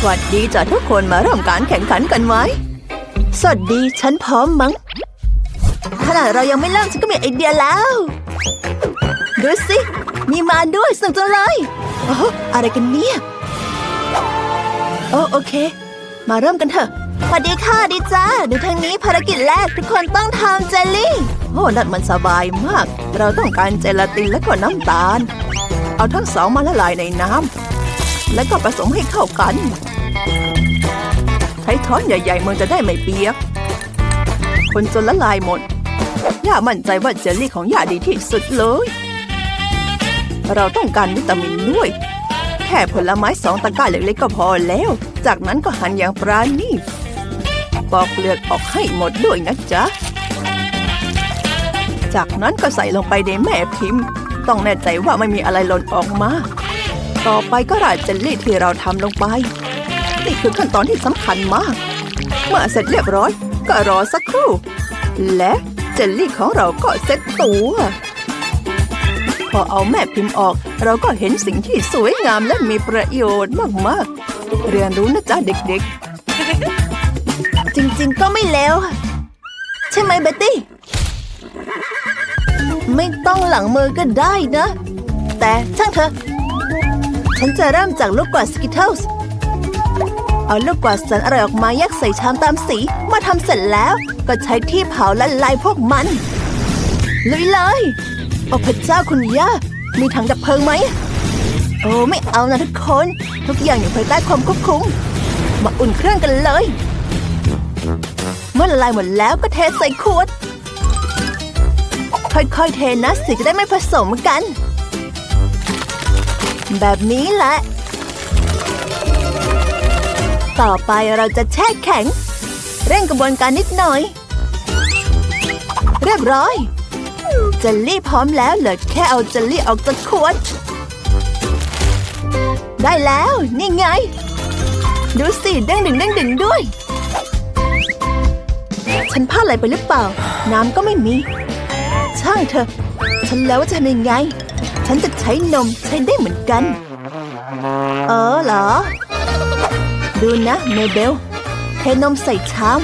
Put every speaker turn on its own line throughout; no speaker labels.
สวัสดีจ้ะทุกคนมาเริ่มการแข่งขันกันไหมสวัสดีฉันพร้อมมั้งขนาดเรายังไม่เริ่มฉันก็มีไอเดียแล้วดูสิมีมาด้วยสนุกจังเลยโอ้อะไรกันเนี่ยโอ้โอเค มาเริ่มกันเถอะสวัสดีค่ะดีจ้าเดี๋ยวทางนี้ภารกิจแรกทุกคนต้องทำเจลลี่โอ้นั่นมันสบายมาก เราต้องการเจลาตินและก็น้ำตาล เอาทั้งสองมาละลายในน้ำ แล้วก็ผสมให้เข้ากัน ใช้ช้อนใหญ่ๆ มันจะได้ไม่เปียก คนจนละลายหมด ย่ามั่นใจว่าเจลลี่ของย่าดีที่สุดเลย เราต้องการวิตามินด้วย แค่ผลไม้สองตะกร้าเล็กๆก็พอแล้ว จากนั้นก็หั่นอย่างปราณีตปอกเปลือกออกให้หมดด้วยนะจ๊ะ จากนั้นก็ใส่ลงไปในแม่พิมพ์ ต้องแน่ใจว่าไม่มีอะไรหล่นออกมา ต่อไปก็ราดเจลลี่ที่เราทำลงไป นี่คือขั้นตอนที่สำคัญมาก เมื่อเสร็จเรียบร้อย ก็รอสักครู่ และเจลลี่ของเราก็เซ็ตตัว พอเอาแม่พิมพ์ออก เราก็เห็นสิ่งที่สวยงามและมีประโยชน์มากๆ เรียนรู้นะจ๊ะเด็กๆ จริงๆก็ไม่เลวใช่ไหมเบตตี้ ไม่ต้องหลังมือก็ได้นะ แต่ช่างเถอะ ฉันจะเริ่มจากลูกกวาดสกิทเทิลส์เอาลูกกวาดแสนอร่อยออกมายักใส่ชามตามสี เมื่อทำเสร็จแล้วก็ใช้ที่เผาละลายพวกมันลุยเลยโอ้พระเจ้าคุณย่า มีถังดับเพลิงไหม โอ้ไม่เอานะทุกคน ทุกอย่างอยู่ภายใต้ความควบคุม มาอุ่นเครื่องกันเลย เมื่อละลายหมดแล้วก็เทใส่ขวด ค่อยๆเทนะสิจะได้ไม่ผสมกัน แบบนี้แหละ ต่อไปเราจะแช่แข็ง เร่งกระบวนการนิดหน่อย เรียบร้อยเจลลี่พร้อมแล้วเหลือแค่เอาเจลลี่ออกจากขวด ได้แล้วนี่ไง ดูสิเด้งดึงเด้งดึงด้วย ฉันพลาดอะไรไปหรือเปล่า น้ำก็ไม่มี ช่างเถอะ ฉันแล้วว่าจะทำยังไง ฉันจะใช้นมใช้ได้เหมือนกัน เออเหรอ ดูนะเมเบลเทนมใส่ชาม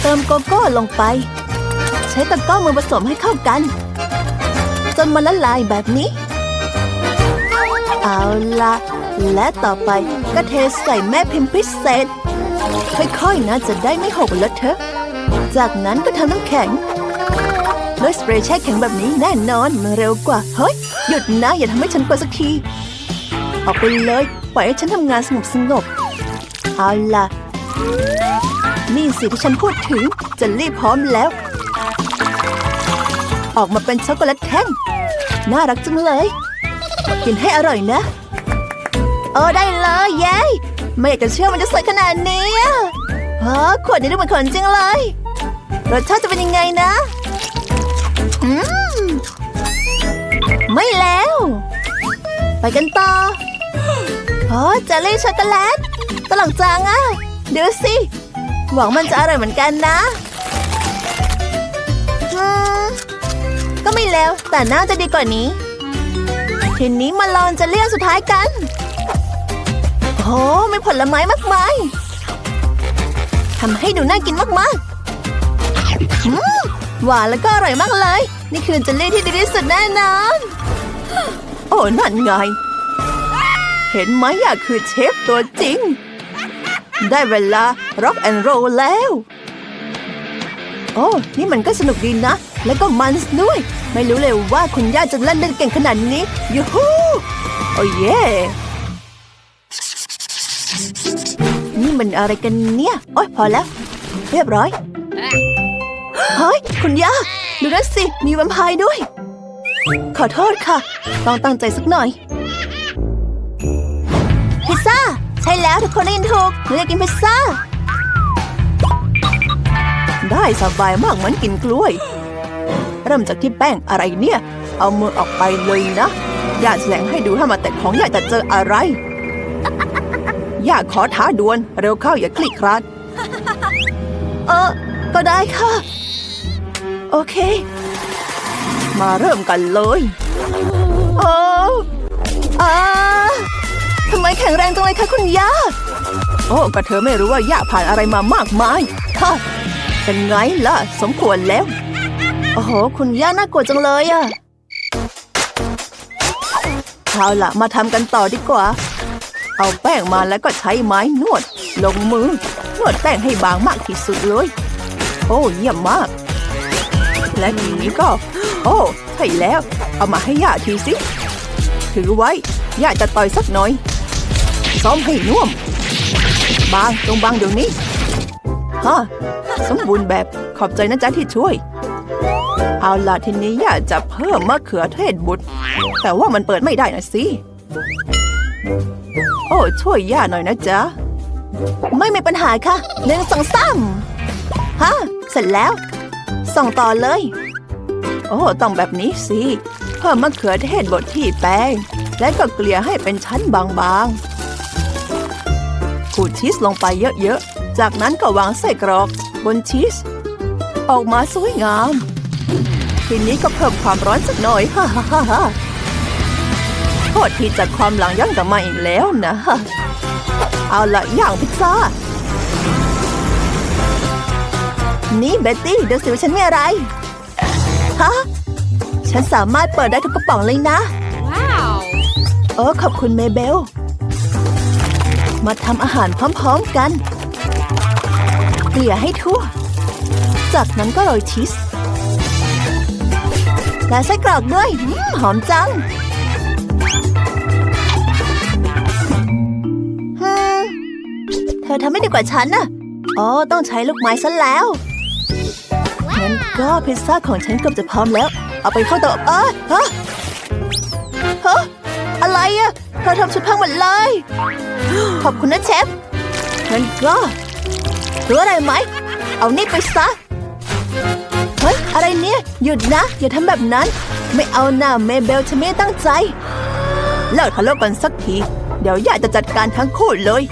เติมโกโก้ลงไป ใช้ตะกร้อมือผสมให้เข้ากัน จนมันละลายแบบนี้ เอาละและต่อไปก็เทใส่แม่พิมพ์พิเศษ ค่อยๆนะจะได้ไม่หกเลอะเทอะ จากนั้นก็ทำน้ำแข็ง ด้วยสเปรย์แช่แข็งแบบนี้แน่นอนมันเร็วกว่า เฮ้ย หยุดนะ อย่าทำให้ฉันกลัวสักที ออกไปเลย ปล่อยให้ฉันทำงานสงบสงบเอาล่ะ นี่สิที่ฉันพูดถึงจะรีบพร้อมแล้ว ออกมาเป็นช็อกโกแลตแท่ง น่ารักจังเลย กินให้อร่อยนะ เออได้เลยเย้ไม่อยากจะเชื่อมันจะสวยขนาดนี้อะฮะขวดนี้ดูเหมือนของจริงเลย รสชาติจะเป็นยังไงนะ ไม่แล้ว ไปกันต่อโอ้เจลลี่ช็อกโกแลตตลกจังอะดูสิ หวังมันจะอร่อยเหมือนกันนะก็ไม่แล้ว แต่น่าจะดีกว่านี้ ทีนี้มาลองเจลลี่อันสุดท้ายกัน โอ้ไมีผลไม้มากมายทำให้ดูน่ากินมากๆอืม หวานแล้วก็อร่อยมากเลย นี่คือเจลลี่ที่ดีที่สุดแน่นอนโอ้นั่นไง เห็นไหมอยากคือเชฟตัวจริง ได้เวลา rock and roll แล้ว โอ้ นี่มันก็สนุกดีนะ แล้วก็มันส์ด้วย ไม่รู้เลยว่าคุณย่าจะเล่นได้เก่งขนาดนี้ยูฮูโอ้เย่นี่มันอะไรกันเนี่ย โอ้ยพอแล้ว เรียบร้อย เฮ้ย คุณย่าดูนั่นสิ มีแวมไพร์ด้วย ขอโทษค่ะ ต้องตั้งใจสักหน่อย พิซซ่า ใช่แล้วทุกคนได้ยินถูกหนูอยากกินพิซซ่า ได้สบายมากเหมือนกินกล้วย เริ่มจากที่แป้งอะไรเนี่ย เอามือออกไปเลยนะอย่าแสดงให้ดูถ้ามาแตะของอยากจะเจออะไรอย่าขอท้าดวลเร็วเข้าอย่าคลิกคลาดเออ ก็ได้ค่ะ โอเค มาเริ่มกันเลยโอ้อาทำไมแข็งแรงจังเลยคะคุณย่า โอ้ก็เธอไม่รู้ว่าย่าผ่านอะไรมามากมายค่ะเป็นไงล่ะ สมควรแล้ว โอ้โห คุณย่าน่ากลัวจังเลยอะเอาละมาทำกันต่อดีกว่า เอาแป้งมาแล้วก็ใช้ไม้นวด ลงมือนวดแป้งให้บางมากที่สุดเลย โอ้เยี่ยมมาก และทีนี้ก็ โอ้ใช่แล้ว เอามาให้ย่าทีสิ ถือไว้ย่าจะต่อยสักหน่อย ซ้อมให้น่วม บางตรงบางเดี๋ยวนี้ฮะสมบูรณ์แบบขอบใจนะจ๊ะที่ช่วย เอาล่ะทีนี้ย่าจะเพิ่มมะเขือเทศบุตร แต่ว่ามันเปิดไม่ได้นะสิ โอ้ช่วยย่าหน่อยนะจ๊ะ ไม่มีปัญหาค่ะหนึ่งสองสามฮะเสร็จแล้ว ส่งต่อเลย โอ้ต้องแบบนี้สิ เพิ่มมะเขือเทศบดที่แป้ง และก็เกลี่ยให้เป็นชั้นบางๆ ขูดชีสลงไปเยอะๆ จากนั้นก็วางไส้กรอกบนชีส ออกมาสวยงาม ทีนี้ก็เพิ่มความร้อนสักหน่อยฮ่าฮ่าฮ่าโทษทีจากความหลังย้อนกลับมาอีกแล้วนะ เอาละย่างพิซซ่า นี่เบ็ตตี้ดูสิว่าฉันมีอะไร ฮะ ฉันสามารถเปิดได้ทุกกระป๋องเลยนะ
Wow.
เออขอบคุณเมเบล มาทำอาหารพร้อมๆกัน เกลี่ยให้ทั่ว จากนั้นก็โรยชีส และไส้กรอกด้วยอืมหอมจังฮึมเธอทำไม่ดีกว่าฉันน่ะอ๋อ ต้องใช้ลูกไม้ซะแล้ว งั้นก็พิซซ่าของฉันเกือบจะพร้อมแล้ว เอาไปเข้าเตาอบเอ้ยฮะฮะอะไรอะเธอทำชุดพังหมดเลย ขอบคุณนะเชฟงั้นก็รู้อะไรไหม เอานี่ไปซะ เฮ้ย อะไรเนี่ย หยุดนะ อย่าทำแบบนั้น ไม่เอาหน้าเมเบลฉันไม่ตั้งใจ เลิกทะเลาะกันสักที เดี๋ยวย่าจะจัดการทั้งคู่เลย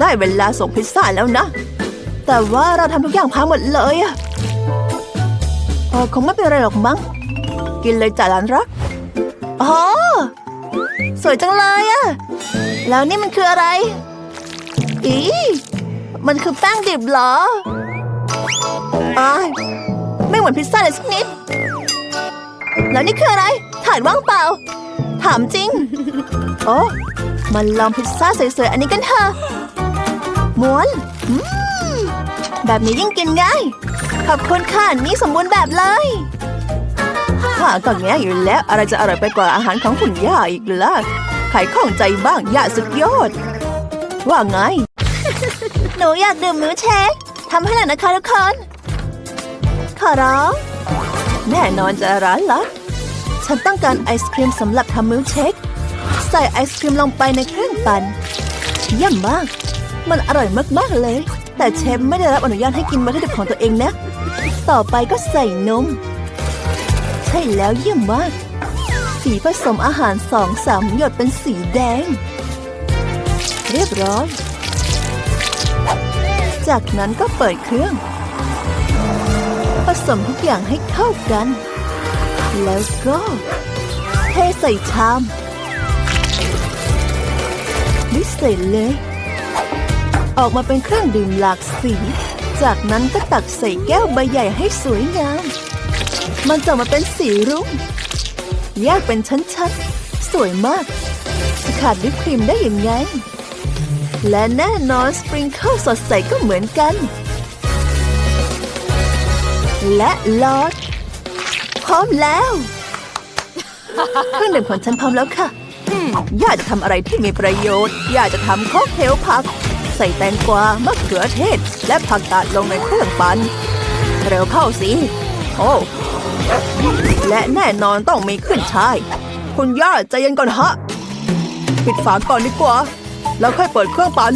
ได้เวลาส่งพิซซ่าแล้วนะ แต่ว่าเราทำทุกอย่างพังหมดเลยอะ ออคงไม่เป็นไรหรอกมั้ง กินเลยจ่าหลานรักอ๋อสวยจังเลยอะแล้วนี่มันคืออะไร อีมันคือแป้งดิบเหรออ้ายไม่เหมือนพิซซ่าเลยสักนิด แล้วนี่คืออะไรถ่าดว่างเปล่า ถามจริง โอ้มันลองพิซซ่าสวยๆ อันนี้กันเถอะม้วนอืม แบบนี้ยิ่งกินง่าย ขอบคุณค่ะ นี่สมบูรณ์แบบเลยข้าก็แง่อยู่แล้ว อะไรจะอร่อยไปกว่าอาหารของคุณย่าอีกล่ะไขข้องใจบ้างย่าสุดยอด ว่าไง หนูอยากดื่มมิลค์เชคทำให้หน่อยนะคะทุกคน ขอร้อง แน่นอนจะร้านละฉันต้องการไอศครีมสำหรับทำมิลค์เชคใส่ไอศครีมลงไปในเครื่องปั่นเยี่ยมมาก มันอร่อยมากๆเลย แต่เชฟไม่ได้รับอนุญาตให้กินวัตถุดิบของตัวเองนะ ต่อไปก็ใส่นม ใช่แล้วเยี่ยมมาก สีผสมอาหารสองสามหยดเป็นสีแดง เรียบร้อย จากนั้นก็เปิดเครื่อง ผสมทุกอย่างให้เข้ากัน แล้วก็เทใส่ชามวิเศษเลย ออกมาเป็นเครื่องดื่มหลากสี จากนั้นก็ตักใส่แก้วใบใหญ่ให้สวยงาม มันจะออกมาเป็นสีรุ้ง แยกเป็นชั้นๆ สวยมากจะขาดวิปครีมได้ยังไง และแน่นอนสปริงเกิลสดใสก็เหมือนกัน และลอดพร้อมแล้วเครื่องดื่มของฉันพร้อมแล้วค่ะ ย่าจะทำอะไรที่มีประโยชน์ ย่าจะทำค็อกเทลผัก ใส่แตงกวามะเขือเทศ และผักกาดลงในเครื่องปั่นเร็วเข้าสิ โอ้และแน่นอนต้องมีขึ้นชาย คุณย่าใจเย็นก่อนฮะ ปิดฝาก่อนดีกว่า แล้วค่อยเปิดเครื่องปั่น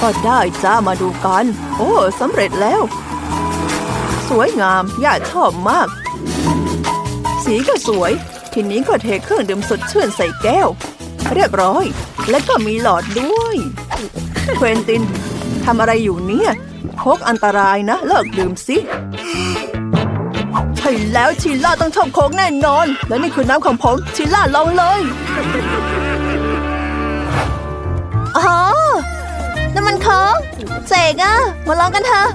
ก็ได้จ้ามาดูกัน โอ้สำเร็จแล้ว สวยงามย่าชอบมาก สีก็สวย ทีนี้ก็เทเครื่องดื่มสดชื่นใส่แก้ว เรียบร้อย และก็มีหลอดด้วยเควินตินทำอะไรอยู่เนี่ยโคกอันตรายนะ เลิกดื่มสิใช่แล้วชิล่าต้องชอบโคกแน่นอน และนี่คือน้ำของผมชิล่าลองเลยอ๋อน้ำมันโคกเสงอะมาลองกันเถอะ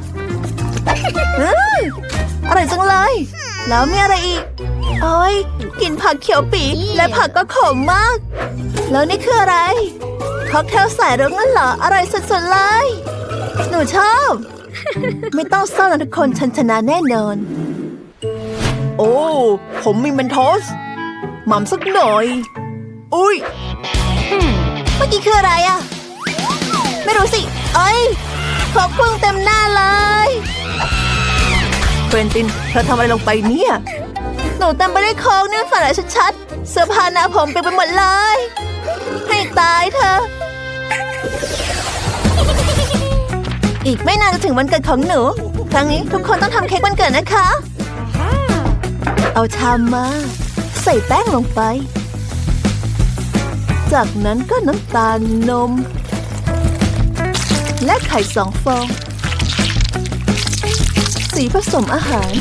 อะไรจังเลย แล้วมีอะไรอีก โอ้ยกลินผักเขียวปีและผักก็ขมมาก แล้วนี่คืออะไรค็อกเทลสายรุ้งนั่นเหรออร่อยสุดๆเลยหนูชอบ ไม่ต้องเศร้านะทุกคนฉันชนะแน่นอน โอ้ ผมมีเมนทอสหม่ำสักหน่อย อุ้ยเมื่อกี้คืออะไรอะไม่รู้สิเอ้ยขอบพุ่งเต็มหน้าเลยเฟรนตินเธอทำอะไรลงไปเนี่ย หนูเต็มไปด้วยโค้งนี่มันฝันอะไรชัดๆ เสื้อผ้าหน้าผมเปียกไปหมดเลย ให้ตายเธอ อีกไม่นานจะถึงวันเกิดของหนู ครั้งนี้ทุกคนต้องทำเค้กวันเกิดนะคะ เอาชามมา ใส่แป้งลงไป จากนั้นก็น้ำตาลนม และไข่สองฟอง สีผสมอาหาร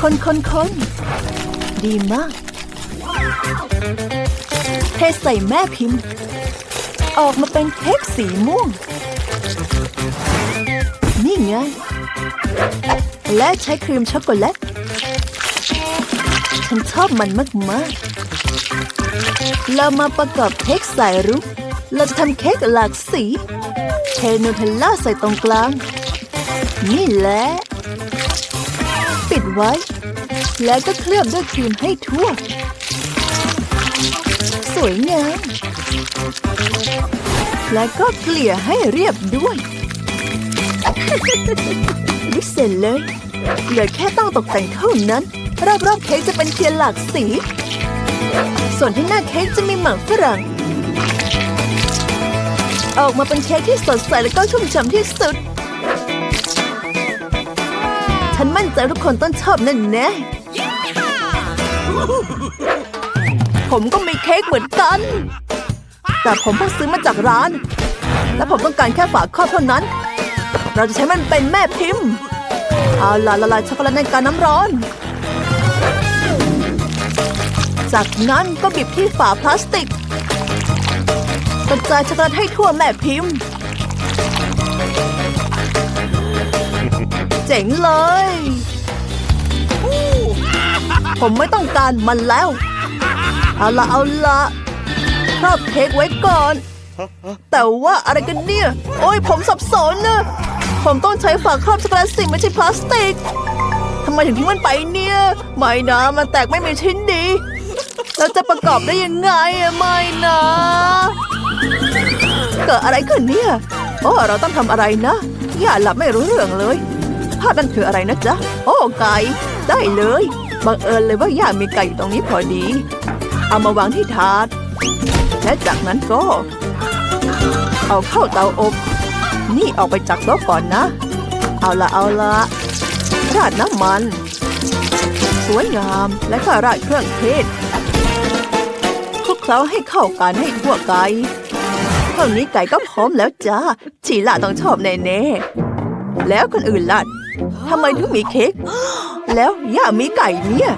คนคนคน ดีมาก เทใส่แม่พิมพ์ ออกมาเป็นเค้กสีม่วง นี่ไง และใช้ครีมช็อกโกแลต ฉันชอบมันมาก ๆ เรามาประกอบเค้กสายรุ้งเราจะทำเค้กหลากสี เทนูเทลล่าใส่ตรงกลาง นี่แหละ ปิดไว้ แล้วก็เคลือบด้วยครีมให้ทั่ว สวยงามแล้วก็เกลี่ยให้เรียบด้วยนี่เสร็จเลยเหลือแค่ต้องตกแต่งเท่านั้น รอบๆเค้กจะเป็นเทียนหลากสี ส่วนที่หน้าเค้กจะมีหมากฝรั่ง ออกมาเป็นเค้กที่สดใสและก็ชุ่มฉ่ำที่สุด ฉันมั่นใจทุกคนต้องชอบแน่แน่ ผมก็มีเค้กเหมือนกัน แต่ผมเพิ่งซื้อมาจากร้าน และผมต้องการแค่ฝาครอบเท่านั้น เราจะใช้มันเป็นแม่พิมพ์ เอาละละลายช็อกโกแลตในการน้ำร้อน จากนั้นก็บีบที่ฝาพลาสติกกระจายช็อกโกแลตให้ทั่วแม่พิมพ์ เจ๋งเลย ผมไม่ต้องการมันแล้ว เอาละเอาละครอบเค้กไว้ก่อน แต่ว่าอะไรกันเนี่ย โอ้ยผมสับสนนะ ผมต้องใช้ฝาครอบช็อกโกแลตสิไม่ใช่พลาสติกทำไมถึงทิ้งมันไปเนี่ย ไม่นะมันแตกไม่มีชิ้นดีแล้วจะประกอบได้ยังไงอะไม่นะ เกิดอะไรขึ้นเนี่ย โอ้ เราต้องทำอะไรนะ อย่าหลับไม่รู้เรื่องเลยภาพนั่นคืออะไรนะจ๊ะ โอ้ไก่ได้เลย บังเอิญเลยว่าย่ามีไก่อยู่ตรงนี้พอดี เอามาวางที่ถาด และจากนั้นก็ เอาเข้าเตาอบ นี่ออกไปจากโต๊ะก่อนนะ เอาละเอาละราดน้ำมัน สวยงามและก็ราดเครื่องเทศคลุกเคล้าให้เข้ากันให้ทั่วไก่เท่านี้ไก่ก็พร้อมแล้วจ้าชีล่าต้องชอบแน่ๆแล้วคนอื่นล่ะ ทำไมถึงมีเค้ก แล้วย่ามีไก่เนี่ย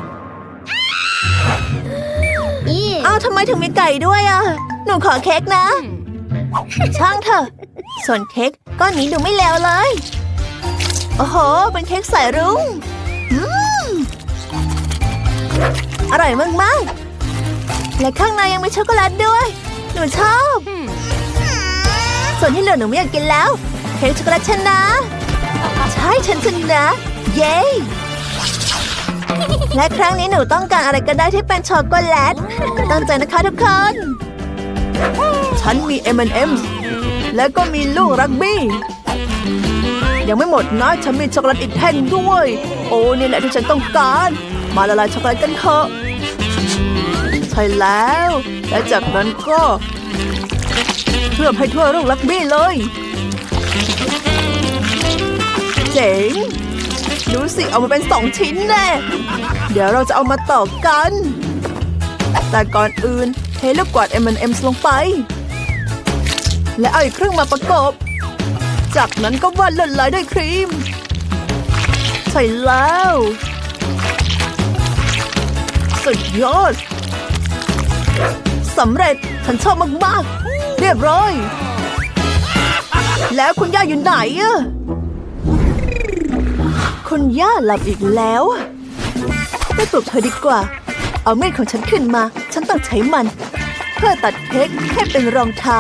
อ้าวทำไมถึงมีไก่ด้วยอะ หนูขอเค้กนะ ช่างเถอะ ส่วนเค้กก้อนนี้ดูไม่แล้วเลย โอ้โห เป็นเค้กสายรุ้งอืมอร่อยมากๆ และข้างในยังมีช็อกโกแลตด้วย หนูชอบ ส่วนที่เหลือหนูไม่อยากกินแล้ว เค้กช็อกโกแลตชนะ ใช่ฉันชนะ เย้และครั้งนี้หนูต้องการอะไรก็ได้ที่เป็นช็อกโกแลตตั้งใจนะคะทุกคน ฉันมี M&M's แล้วก็มีลูกรักบี้ ยังไม่หมดนะฉันมีช็อกโกแลตอีกแท่งด้วย โอ้นี่แหละที่ฉันต้องการ มาละลายช็อกโกแลตกันเถอะใช่แล้ว และจากนั้นก็เคลือให้ทั่วลูกรักบี้เลย เจ๋ง ดูสิเอามาเป็นสองชิ้นแน่เดี๋ยวเราจะเอามาต่อกัน แต่ก่อนอื่นเทลูกกวาด M&M's ลงไป และเอาอีกครึ่งมาประกบ จากนั้นก็วาดลวดลายด้วยครีม ใช่แล้ว สุดยอดสำเร็จฉันชอบมาก ๆ เรียบร้อย แล้วคุณย่าอยู่ไหนอะ คุณย่าหลับอีกแล้วไปปลุกเธอดีกว่า เอามีดของฉันขึ้นมา ฉันต้องใช้มัน เพื่อตัดเค้กให้เป็นรองเท้า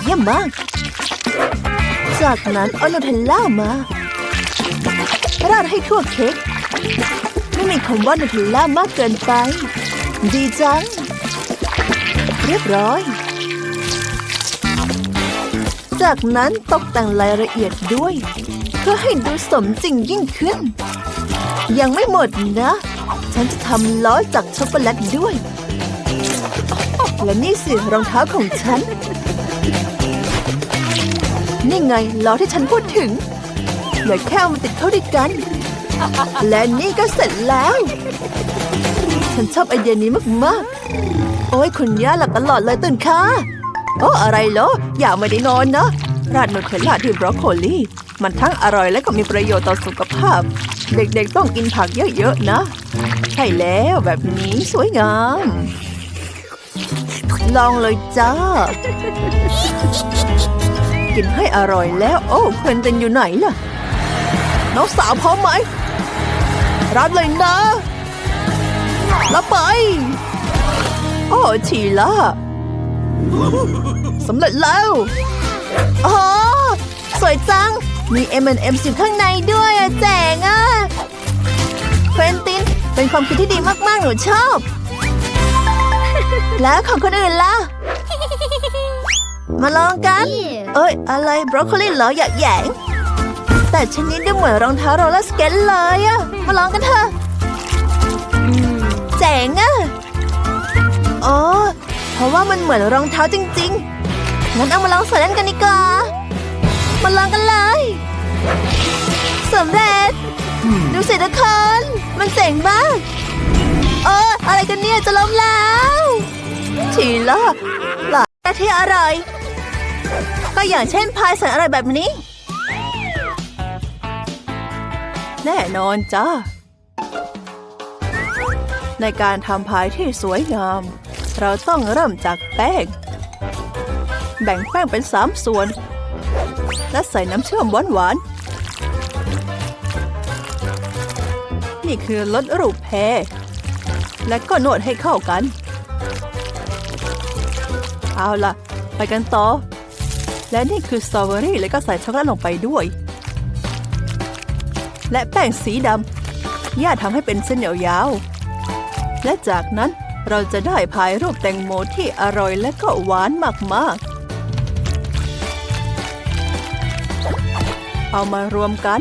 เยี่ยมมาก จากนั้นเอานูเทลล่ามา ราดให้ทั่วเค้ก ไม่มีคำว่าโนเทลล่ามากเกินไป ดีจัง เรียบร้อย จากนั้นตกแต่งรายละเอียดด้วย เพื่อให้ดูสมจริงยิ่งขึ้น ยังไม่หมดนะ ฉันจะทำล้อจากช็อกโกแลตด้วย และนี่สิรองเท้าของฉัน นี่ไงล้อที่ฉันพูดถึงเหลือแค่เอามาติดเข้าด้วยกัน และนี่ก็เสร็จแล้ว ฉันชอบไอเดียนี้มากๆ โอ้ยคุณย่าหลับตลอดเลยตื่นค่ะโอ้อะไรเหรออย่าไม่ได้นอนนะราดนูเทลล่าที่บรอกโคลี มันทั้งอร่อยและก็มีประโยชน์ต่อสุขภาพ เด็กๆต้องกินผักเยอะๆนะ ใช่แล้วแบบนี้สวยงาม ลองเลยจ้า กินให้อร่อยแล้ว โอ้เควินตินอยู่ไหนล่ะ น้องสาวพร้อมไหม รับเลยนะ รับไป โอ้ชีล่าสำเร็จแล้วอ๋อสวยจัง มี M&M อยู่ข้างในด้วยอะแจ๋งอะเควินตินเป็นความคิดที่ดีมากๆ หนูชอบ แล้วของคนอื่นล่ะ มาลองกัน เอ้ย อะไรบรอกโคลีเหรออย่าแหยง แต่ชนิดดูเหมือนรองเท้าโรลเลอร์สเก็ตเลยอะมาลองกันเถอะเจ๋งอะอ๋อเพราะว่ามันเหมือนรองเท้าจริง ๆ งั้นเอามาลองใส่เล่นกันดีกว่า มาลองกันเลยสำเร็จ ดูสิทุกคน มันเจ๋งมาก เออ อะไรกันเนี่ยจะล้มแล้ว ทีละหลายที่อร่อย ก็อย่างเช่นพายแสนอร่อยแบบนี้ แน่นอนจ้า ในการทำพายที่สวยงาม เราต้องเริ่มจากแป้ง แบ่งแป้งเป็นสามส่วน และใส่น้ำเชื่อมหวานๆ นี่คือรสรูปแพรและก็นวดให้เข้ากัน เอาล่ะ ไปกันต่อ และนี่คือสตรอเบอรี่แล้วก็ใส่ช็อกโกแลตลงไปด้วย และแป้งสีดำย่าทำให้เป็นเส้นยาวๆ และจากนั้นเราจะได้พายรูปแตงโมที่อร่อยและก็หวานมากๆ เอามารวมกัน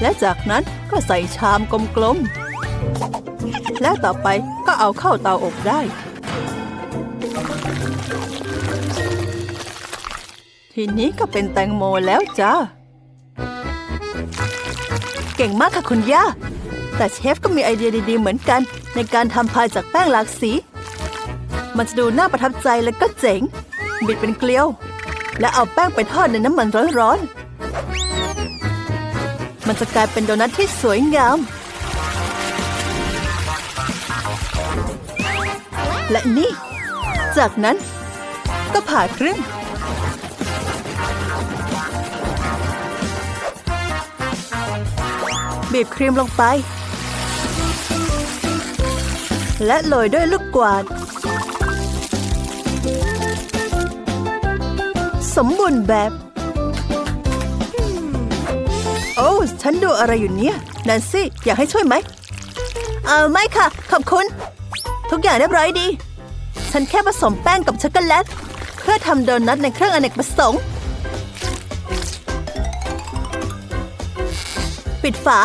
และจากนั้นก็ใส่ชามกลมๆ และต่อไปก็เอาเข้าเตาอบได้ ทีนี้ก็เป็นแตงโมแล้วจ้า เก่งมากค่ะคุณย่า แต่เชฟก็มีไอเดียดีๆเหมือนกัน ในการทำพายจากแป้งหลากสี มันจะดูน่าประทับใจและก็เจ๋ง บิดเป็นเกลียว และเอาแป้งไปทอดในน้ำมันร้อนๆ มันจะกลายเป็นโดนัทที่สวยงาม และนี่ จากนั้นก็ผ่าครึ่ง บีบครีมลงไป และโรยด้วยลูกกวาด สมบูรณ์แบบ โอ้ฉันดูอะไรอยู่เนี่ยแนนซี่อยากให้ช่วยไหมเออไม่ค่ะ ขอบคุณ ทุกอย่างเรียบร้อยดี ฉันแค่ผสมแป้งกับช็อกโกแลต เพื่อทำโดนัทในเครื่องอเนกประสงค์ ปิดฝา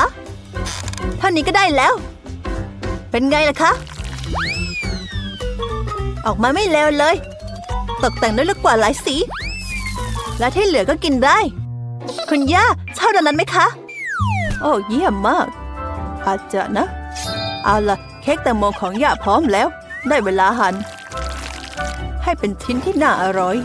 เท่านี้ก็ได้แล้ว เป็นไงล่ะคะ ออกมาไม่เลวเลย ตกแต่งด้วยลูกกวาหลายสี และที่เหลือก็กินได้ คุณย่าชอบโดนัทไหมคะ โอ้เยี่ยมมาก อาจจะนะ เอาล่ะเค้กแตงโมของย่าพร้อมแล้ว ได้เวลาหัน่นให้เป็นชิ้นที่น่าอร่อย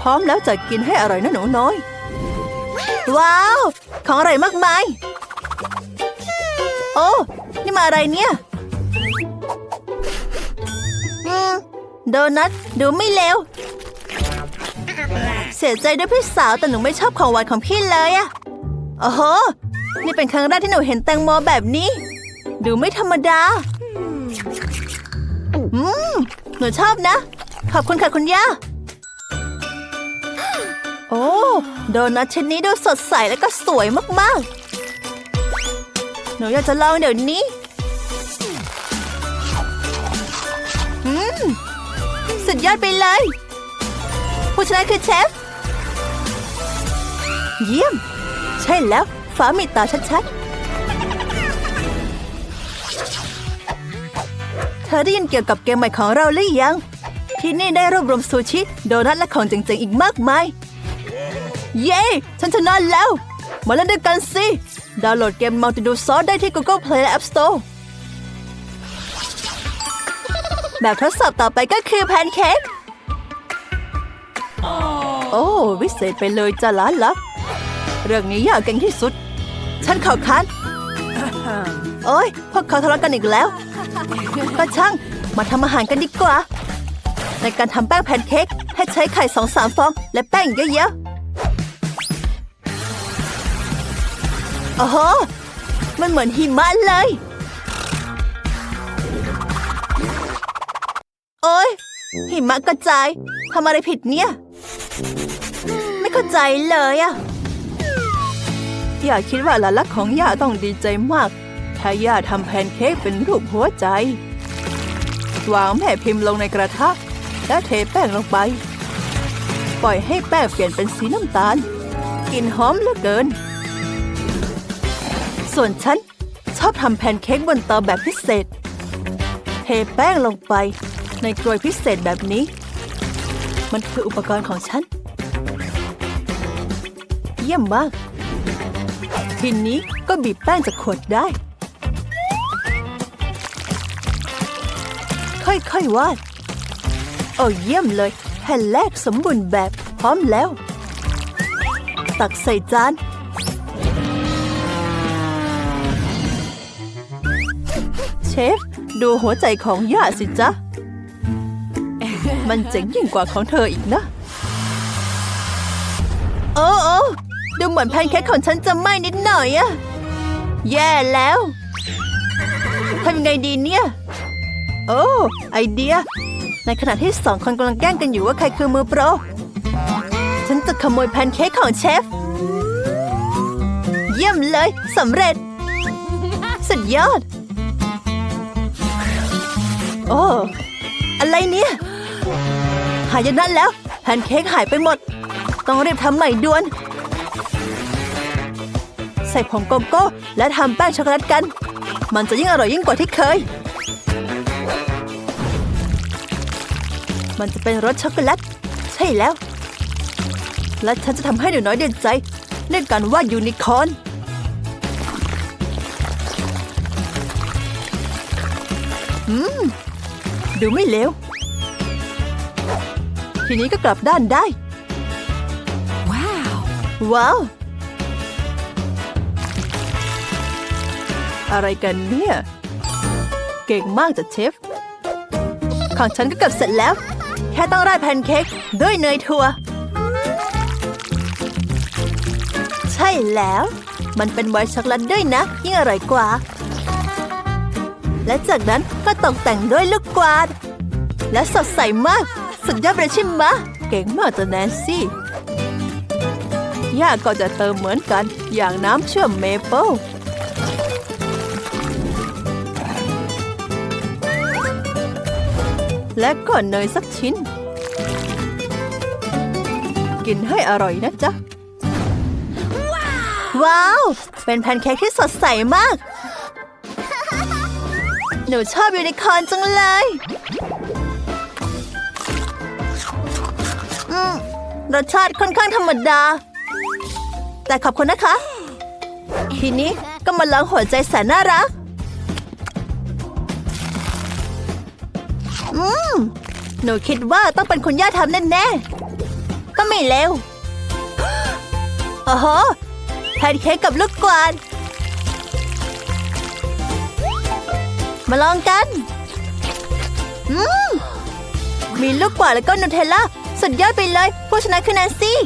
พร้อมแล้วจะกินให้อร่อยนะหนูน้อย ว้าว ของอร่อยมากมาย โอ้ นี่มาอะไรเนี่ย โดนัทดูไม่เลวเสียใจด้วยพี่สาวแต่หนูไม่ชอบของหวานของพี่เลยอะโอ้โห นี่เป็นครั้งแรกที่หนูเห็นแตงโมแบบนี้ ดูไม่ธรรมดา อืม หนูชอบนะ ขอบคุณค่ะคุณย่า โอ้ โดนัทชิ้นนี้ดูสดใสและก็สวยมากๆ หนูอยากจะลองเดี๋ยวนี้ สุดยอดไปเลย ผู้ชนะคือเชฟ เยี่ยม ใช่แล้ว ฟ้ามีตาชัดๆ เธอได้ยินเกี่ยวกับเกมใหม่ของเราหรือยัง ที่นี่ได้รวบรวมซูชิ โดนัทและของเจ๋งๆอีกมากมาย เย้ ฉันชนะแล้ว มาเล่นด้วยกันสิ ดาวน์โหลดเกม Multi-Do Sauce ได้ที่ Google Play และ App Store แบบทดสอบต่อไปก็คือแพนเค้ก โอ้วิเศษไปเลยจ้าหลานลักเรื่องนี้ยากเก่งที่สุด ฉันเข่าคันโอ้ยพวกเขาทะเลาะกันอีกแล้ว ก็ช่าง มาทำอาหารกันดีกว่า ในการทำแป้งแพนเค้กให้ใช้ไข่สองสามฟอง และแป้งเยอะๆโอ้โห มันเหมือนหิมะเลย อ้ยหิมะกระจายทำอะไรผิดเนี่ย ไม่เข้าใจเลยอะอย่าคิดว่าหลานรักของย่าต้องดีใจมาก ถ้าย่าทำแพนเค้กเป็นรูปหัวใจ วางแม่พิมพ์ลงในกระทะ แล้วเทแป้งลงไป ปล่อยให้แป้งเปลี่ยนเป็นสีน้ำตาลกลิ่นหอมเหลือเกิน ส่วนฉันชอบทำแพนเค้กบนเตาแบบพิเศษ เทแป้งลงไป ในกรวยพิเศษแบบนี้ มันคืออุปกรณ์ของฉัน เยี่ยมมาก ทีนี้ก็บีบแป้งจากขวดได้ ค่อยๆวาด โอ้เยี่ยมเลยแผ่นแรกสมบูรณ์แบบพร้อมแล้ว ตักใส่จานเชฟ ดูหัวใจของย่าสิจ๊ะ มันเจ๋งยิ่งกว่าของเธออีกนะ โอ้โอดูเหมือนแพนเค้กของฉันจะไหม้นิดหน่อยอะแย่แล้วทำยังไงดีเนี่ย โอ้ไอเดีย ในขณะที่สองคนกำลังแกล้งกันอยู่ว่าใครคือมือโปร ฉันจะขโมยแพนเค้กของเชฟ เยี่ยมเลยสำเร็จ สุดยอด โอ้ อะไรเนี่ย หายนะแล้วแพนเค้กหายไปหมด ต้องรีบทำใหม่ด่วน ใส่ผงโกโก้และทำแป้งช็อกโกแลตกัน มันจะยิ่งอร่อยยิ่งกว่าที่เคย มันจะเป็นรสช็อกโกแลตใช่แล้ว และฉันจะทำให้หนูน้อยเด่นใจเล่นการวายูนิคอร์นอืม ดูไม่เลว ทีนี้ก็กลับด้านได้ ว้าว ว้าว อะไรกันเนี่ย เก่งมากจ้ะเชฟ ของฉันก็เกือบเสร็จแล้ว แค่ต้องราดแพนเค้กด้วยเนยถั่ว ใช่แล้ว มันเป็นไวท์ช็อกโกแลตด้วยนะ ยิ่งอร่อยกว่า และจากนั้นก็ตกแต่งด้วยลูกกวาด และสดใสมาก สุดยอดเลยใช่ไหมะเก่งมากจ้ะแนนซี่ย่าก็จะเติมเหมือนกัน อย่างน้ำเชื่อมเมเปิลและก็เนยสักชิ้น กินให้อร่อยนะจ๊ะ ว้าว เป็นแพนเค้กที่สดใสมาก หนูชอบยูนิคอร์นจังเลย อืมรสชาติค่อนข้างธรรมดา แต่ขอบคุณนะคะ ทีนี้ก็มาลองหัวใจแสนน่ารัก อืม หนูคิดว่าต้องเป็นคุณย่าทำแน่ๆ ก็ไม่เร็วโอ้โหแพนเค้กกับลูกกวาดมาลองกัน อืม มีลูกกวาดแล้วก็นูเทลล่า สุดยอดไปเลย ผู้ชนะคือแนนซี่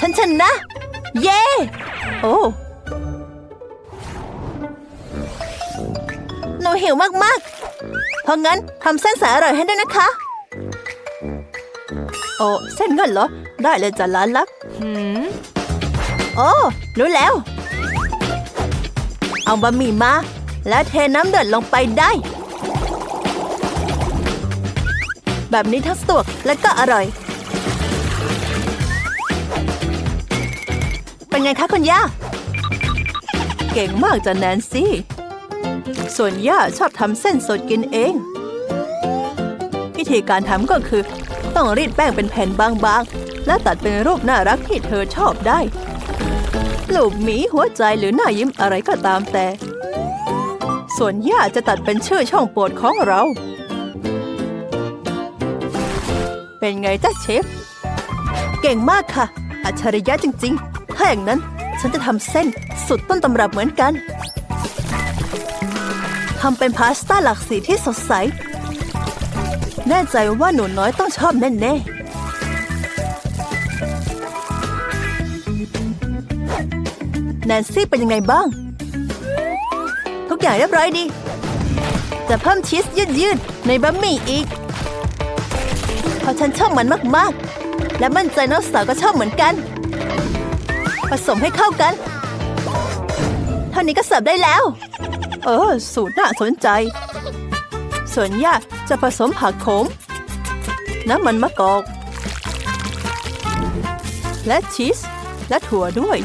ฉันชนะ เย้ โอ้หนูหิวมากๆ เพราะงั้นทำเส้นสายอร่อยให้ด้วยนะคะ โอ้เส้นเงินเหรอ ได้เลยจ้ะร้านลับโอ้รู้แล้ว เอาบะหมี่มา แล้วเทน้ำเดือดลงไปได้ แบบนี้ทั้งสะดวกและก็อร่อย เป็นไงคะคุณย่า เก่งมากจ้ะแนนซี่ ส่วนย่าชอบทำเส้นสดกินเอง วิธีการทำก็คือ ต้องรีดแป้งเป็นแผ่นบางๆ แล้วตัดเป็นรูปน่ารักที่เธอชอบได้รูปหมีหัวใจหรือหน้ายิ้มอะไรก็ตามแต่ ส่วนย่าจะตัดเป็นชื่อช่องโปรดของเรา เป็นไงจ๊ะเชฟ เก่งมากค่ะ อัจฉริยะจริงๆ ถ้าอย่างนั้นฉันจะทำเส้นสุดต้นตำรับเหมือนกัน ทำเป็นพาสต้าหลากสีที่สดใส แน่ใจว่าหนูน้อยต้องชอบแน่ๆแนนซี่เป็นยังไงบ้าง ทุกอย่างเรียบร้อยดี จะเพิ่มชีสยืดๆในบะหมี่อีก เพราะฉันชอบมันมากๆ และมั่นใจน้องสาวก็ชอบเหมือนกัน ผสมให้เข้ากัน เท่านี้ก็เสิร์ฟได้แล้ว เออ สูตรน่าสนใจ ส่วนย่าจะผสมผักโขม น้ำมันมะกอก และชีส และถั่วด้วย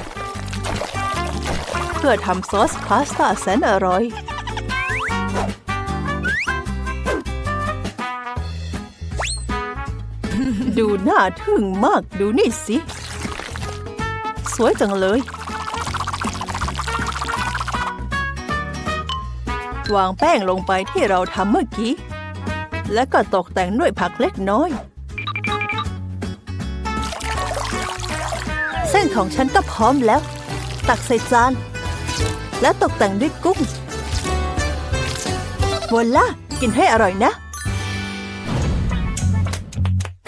เพื่อทำซอสพาสต้าแสนอร่อย ดูน่าทึ่งมากดูนี่สิ สวยจังเลย วางแป้งลงไปที่เราทำเมื่อกี้ แล้วก็ตกแต่งด้วยผักเล็กน้อย เส้นของฉันก็พร้อมแล้ว ตักใส่จาน แล้วตกแต่งด้วยกุ้งวอลล่ากินให้อร่อยนะ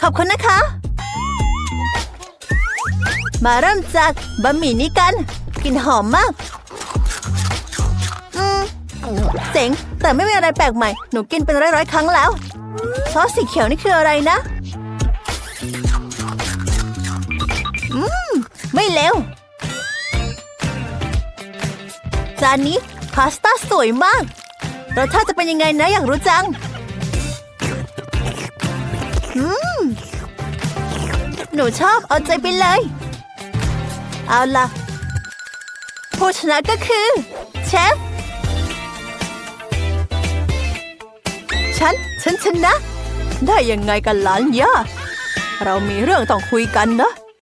ขอบคุณนะคะ มาเริ่มจากบะหมี่นี้กันกลิ่นหอมมากอืมเจ๋งแต่ไม่มีอะไรแปลกใหม่ หนูกินเป็นร้อยๆ ครั้งแล้ว ซอสสีเขียวนี่คืออะไรนะ อืม ไม่เลวจานนี้พาสต้าสวยมากรสชาติจะเป็นยังไงนะ อยากรู้จัง อืม นูชอบเอาใจไปเลย เอาล่ะ ผู้ชนะก็คือ เชฟ ฉัน ฉันชนะ ได้ยังไงกันหลานย่าเรามีเรื่องต้องคุยกันนะ